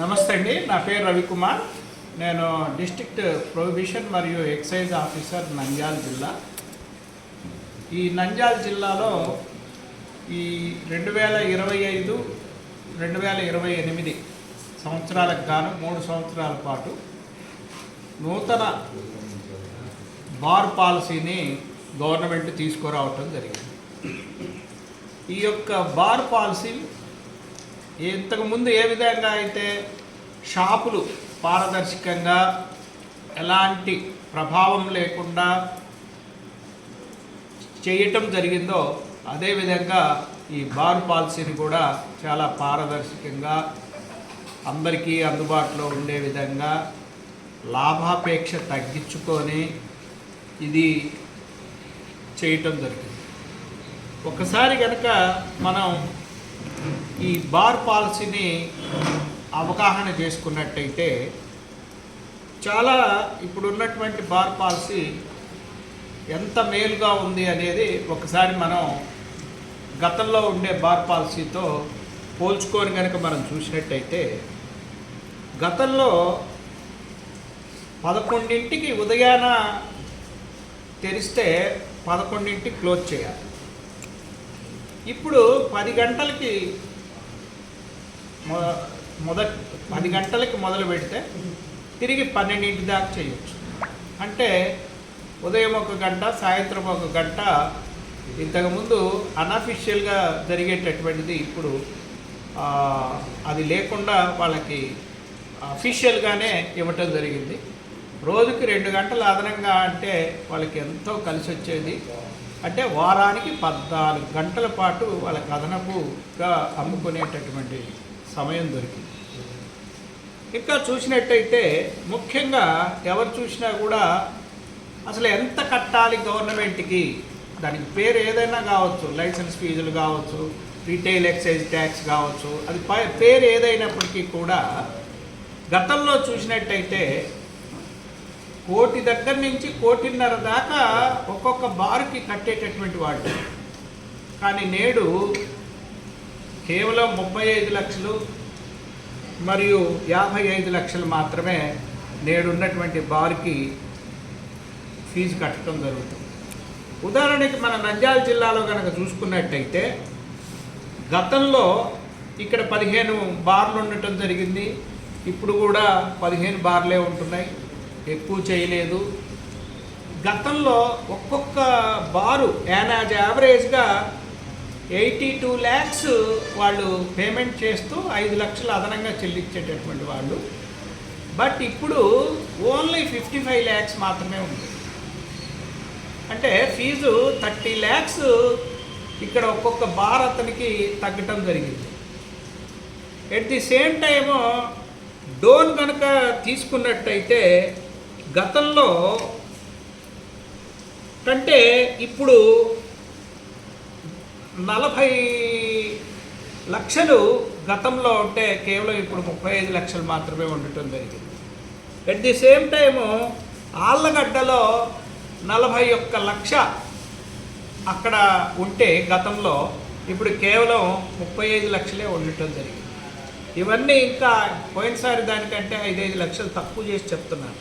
నమస్తే అండి నా పేరు రవికుమార్. నేను డిస్టిక్ట్ ప్రొహిబిషన్ మరియు ఎక్సైజ్ ఆఫీసర్ నంద్యాల జిల్లా. ఈ నంద్యాల జిల్లాలో ఈ రెండు వేల ఇరవై ఐదు రెండు వేల ఇరవై ఎనిమిది సంవత్సరాలకు గాను మూడు సంవత్సరాల పాటు నూతన బార్ పాలసీని గవర్నమెంట్ తీసుకురావటం జరిగింది. ఈ యొక్క బార్ పాలసీ ఇంతకుముందు ఏ విధంగా అయితే షాపులు పారదర్శకంగా ఎలాంటి ప్రభావం లేకుండా చేయటం జరిగిందో అదేవిధంగా ఈ బార్ పాలసీని కూడా చాలా పారదర్శకంగా అందరికీ అందుబాటులో ఉండే విధంగా లాభాపేక్ష తగ్గించుకొని ఇది చేయటం జరిగింది. ఒకసారి కనుక మనం ఈ బార్ పాలసీని అవగాహన చేసుకున్నట్టయితే చాలా ఇప్పుడున్నటువంటి బార్ పాలసీ ఎంత మేలుగా ఉంది అనేది ఒకసారి మనం గతంలో ఉండే బార్ పాలసీతో పోల్చుకొని కనుక మనం చూసినట్టయితే గతంలో పదకొండింటికి ఉదయాన తెరిస్తే పదకొండింటికి క్లోజ్ చేయాలి. ఇప్పుడు పది గంటలకి మొ- మొదట్ పది గంటలకి మొదలు పెడితే తిరిగి పన్నెండింటి దాకా చేయొచ్చు. అంటే ఉదయం ఒక గంట సాయంత్రం ఒక గంట ఇంతకుముందు అన్అఫిషియల్గా జరిగేటటువంటిది ఇప్పుడు అది లేకుండా వాళ్ళకి అఫీషియల్గానే ఇవ్వటం జరిగింది. రోజుకి రెండు గంటలు అదనంగా అంటే వాళ్ళకి ఎంతో కలిసి వచ్చేది అంటే వారానికి పద్నాలుగు గంటల పాటు వాళ్ళ కథనపుగా అమ్ముకునేటటువంటి సమయం దొరికింది. ఇంకా చూసినట్టయితే ముఖ్యంగా ఎవరు చూసినా కూడా అసలు ఎంత కట్టాలి గవర్నమెంట్కి? దానికి పేరు ఏదైనా కావచ్చు లైసెన్స్ ఫీజులు కావచ్చు రీటైల్ ఎక్సైజ్ ట్యాక్స్ కావచ్చు అది పై- పేరు ఏదైనప్పటికీ కూడా గతంలో చూసినట్టయితే కోటి దగ్గర నుంచి కోటిన్నర దాకా ఒక్కొక్క బారుకి కట్టేటటువంటి వాళ్ళు కానీ నేడు కేవలం ముప్పై ఐదు లక్షలు మరియు యాభై ఐదు లక్షలు మాత్రమే నేడున్నటువంటి బార్కి ఫీజు కట్టడం జరుగుతుంది. ఉదాహరణకి మన నంద్యాల జిల్లాలో కనుక చూసుకున్నట్టయితే గతంలో ఇక్కడ పదిహేను బార్లు ఉండటం జరిగింది. ఇప్పుడు కూడా పదిహేను బార్లే ఉంటున్నాయి. ఎక్కువ చేయలేదు. గతంలో ఒక్కొక్క బారు యానాజ్ యావరేజ్గా ఎయిటీ టూ ల్యాక్స్ వాళ్ళు పేమెంట్ చేస్తూ ఐదు లక్షలు అదనంగా చెల్లించేటటువంటి వాళ్ళు. బట్ ఇప్పుడు ఓన్లీ ఫిఫ్టీ ఫైవ్ ల్యాక్స్ మాత్రమే ఉంది. అంటే ఫీజు థర్టీ ల్యాక్స్ ఇక్కడ ఒక్కొక్క బార్ అతనికి తగ్గటం జరిగింది. At the same time Dhone కనుక తీసుకున్నట్టయితే గతంలో కంటే ఇప్పుడు నలభై లక్షలు గతంలో ఉంటే కేవలం ఇప్పుడు ముప్పై ఐదు లక్షలు మాత్రమే ఉండటం జరిగింది. అట్ ది సేమ్ టైము ఆళ్ళగడ్డలో నలభై ఒక్క లక్ష అక్కడ ఉంటే గతంలో ఇప్పుడు కేవలం ముప్పై ఐదు లక్షలే ఉండటం జరిగింది. ఇవన్నీ ఇంకా పోయినసారి దానికంటే ఐదైదు లక్షలు తక్కువ చేసి చెప్తున్నాను